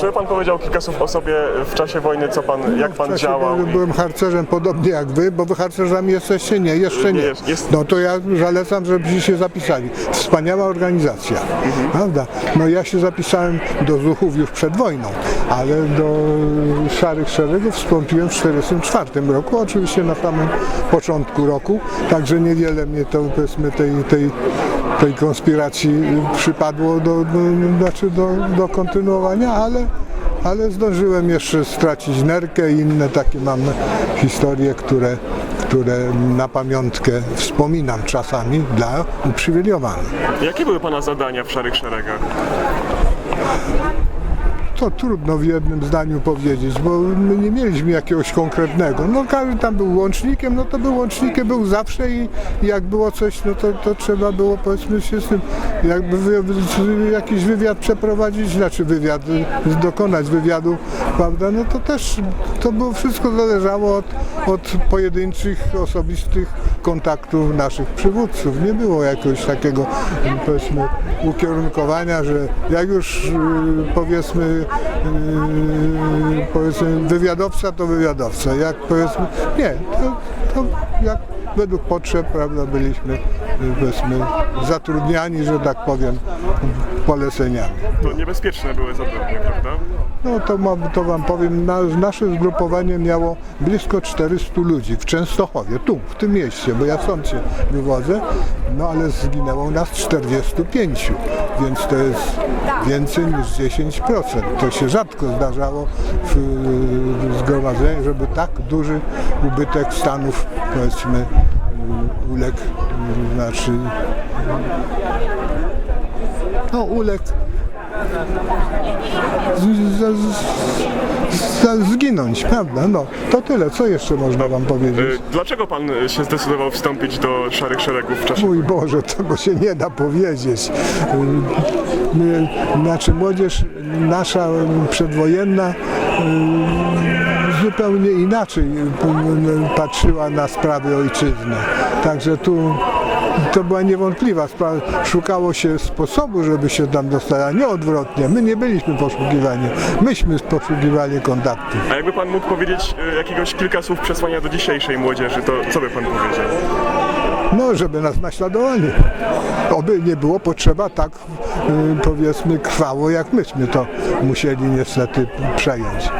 Żeby pan powiedział kilka słów o sobie w czasie wojny, co pan, jak pan czasie działał. wojny i- Byłem harcerzem podobnie jak wy, bo wy harcerzami jesteście? Nie, jeszcze nie. Nie, jest- jest- No to ja zalecam, żebyście się zapisali. Wspaniała organizacja, Mhm. prawda? No ja się zapisałem do Zuchów już przed wojną, ale do Szarych Szeregów wstąpiłem w 1944 roku, oczywiście na samym początku roku, także niewiele mnie to powiedzmy tej, tej, tej konspiracji przypadło do, do, znaczy do, do kontynuowania, ale ale zdążyłem jeszcze stracić nerkę i inne takie mam historie, które, które na pamiątkę wspominam czasami dla uprzywilejowanych. Jakie były pana zadania w Szarych Szeregach? To trudno w jednym zdaniu powiedzieć, bo my nie mieliśmy jakiegoś konkretnego. No każdy tam był łącznikiem, no to był łącznikiem, był zawsze i jak było coś, no to, to trzeba było powiedzmy się z tym, jakby wy, jakiś wywiad przeprowadzić, znaczy wywiad, dokonać wywiadu, prawda, no to też to było wszystko zależało od, od pojedynczych, osobistych kontaktów naszych przywódców. Nie było jakiegoś takiego powiedzmy ukierunkowania, że jak już y, powiedzmy, y, powiedzmy wywiadowca to wywiadowca, jak powiedzmy nie, to, to jak według potrzeb prawda, byliśmy powiedzmy zatrudniani, że tak powiem, poleceniami. To niebezpieczne były zadania, prawda? No to, mam, to wam powiem, na, nasze zgrupowanie miało blisko 400 ludzi w Częstochowie, tu, w tym mieście, bo ja stąd się wywodzę, no ale zginęło u nas 45, więc to jest więcej niż 10%. To się rzadko zdarzało w, w zgromadzeniu, żeby tak duży ubytek stanów, powiedzmy, uległ, znaczy, no uległ z, z, z, zginąć, prawda? No, to tyle. Co jeszcze można wam powiedzieć? Y, Dlaczego pan y, się zdecydował wstąpić do Szarych Szeregów w czasie Mój Boże, tego się nie da powiedzieć. My, znaczy młodzież nasza przedwojenna zupełnie inaczej y, patrzyła na sprawy ojczyzny. Także tu to była niewątpliwa sprawa. Szukało się sposobu, żeby się tam dostać, a nie odwrotnie. My nie byliśmy poszukiwani. Myśmy poszukiwali kontaktów. A jakby pan mógł powiedzieć y, jakiegoś kilka słów przesłania do dzisiejszej młodzieży, to co by pan powiedział? No, żeby nas naśladowali. Oby nie było potrzeba tak, y, powiedzmy, krwawo, jak myśmy to musieli niestety przejąć.